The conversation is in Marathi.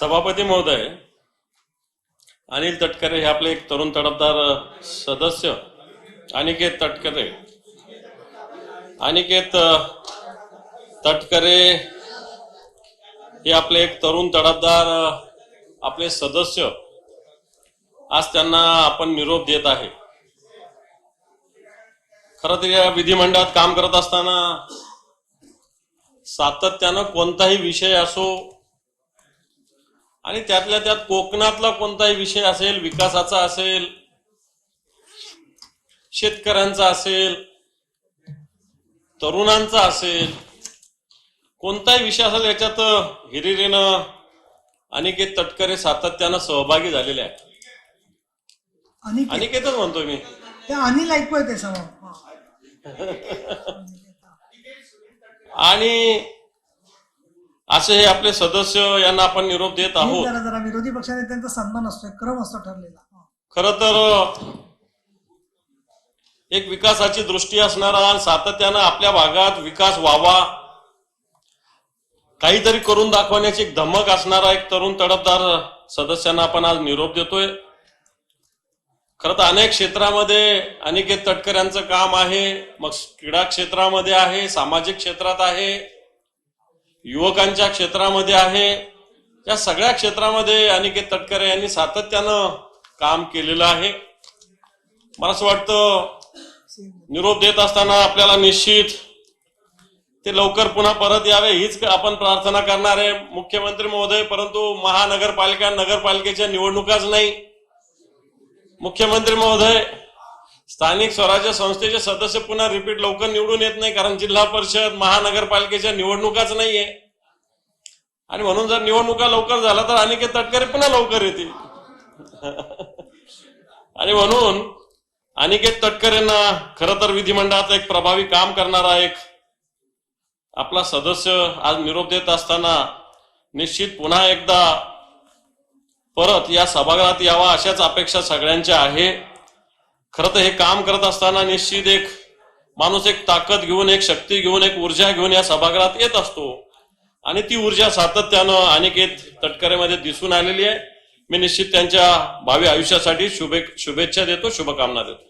सभापती महोदय अनिल तटकरे हे आपले एक तरुण तडफदार सदस्य अनिकेत तटकरे. अनिकेत तटकरे हे आपले एक तरुण तडफदार आपले सदस्य. आज त्यांना आपण निरोप देत आहे. खर तर या विधिमंडळात काम करत असताना सातत्यानं कोणताही विषय असो आणि त्यातल्या त्यात कोकणातला कोणताही विषय असेल विकासाचा असेल शेतकऱ्यांचा असेल तरुणांचा असेल कोणताही विषय असेल याच्यात हिरिरीनं अनिकेत तटकरे सातत्यानं सहभागी झालेले आहेत अनिकेतच म्हणतोय मी ते अनिल ऐकू. आणि असे हे आपले सदस्य यांना आपण निरोप देत आहोत. जरा विरोधी पक्षनेत्यांचा सन्मान असतोय क्रम असतो ठरलेला. खर तर एक विकासाची दृष्टी असणारा आणि सातत्यानं आपल्या भागात विकास व्हावा. काहीतरी करून दाखवण्याची एक धमक असणारा एक तरुण तडफदार सदस्यांना आपण आज निरोप देतोय. खरं तर अनेक क्षेत्रामध्ये अनिकेत तटकर यांचं काम आहे. मग क्रीडा क्षेत्रामध्ये आहे सामाजिक क्षेत्रात आहे. युवकांच्या क्षेत्रामध्ये आहे. या सगळ्या क्षेत्रामध्ये अनिकेत तटकरे यांनी सातत्यानं काम केलेलं आहे. मला असं वाटतं निरोप देत असताना आपल्याला निश्चित ते लवकर पुन्हा परत यावे हीच आपण प्रार्थना करणार आहे. मुख्यमंत्री महोदय परंतु महानगरपालिका नगरपालिकेच्या निवडणुकाच नाही. मुख्यमंत्री महोदय स्थानिक स्वराज्य संस्थेचे सदस्य पुन्हा रिपीट लवकर निवडून येत नाही कारण जिल्हा परिषद महानगरपालिकेच्या निवडणुकाच नाहीये. आणि म्हणून जर निवडणुका लवकर झाला तर अनिकेत तटकरे पुन्हा लवकर येतील. आणि म्हणून अनिकेत तटकरेंना खरं तर विधिमंडळात एक प्रभावी काम करणारा एक आपला सदस्य आज निरोप देत असताना निश्चित पुन्हा एकदा परत या सभागृहात यावा अशाच अपेक्षा सगळ्यांच्या आहे. खरं तर हे काम करत असताना निश्चित एक माणूस एक ताकद घेऊन एक शक्ती घेऊन एक ऊर्जा घेऊन या सभागृहात येत असतो. आणि ती ऊर्जा सातत्यानं अनिकेत तटकरेमध्ये दिसून आलेली आहे. मी निश्चित त्यांच्या भावी आयुष्यासाठी शुभे शुभेच्छा देतो शुभकामना देतो.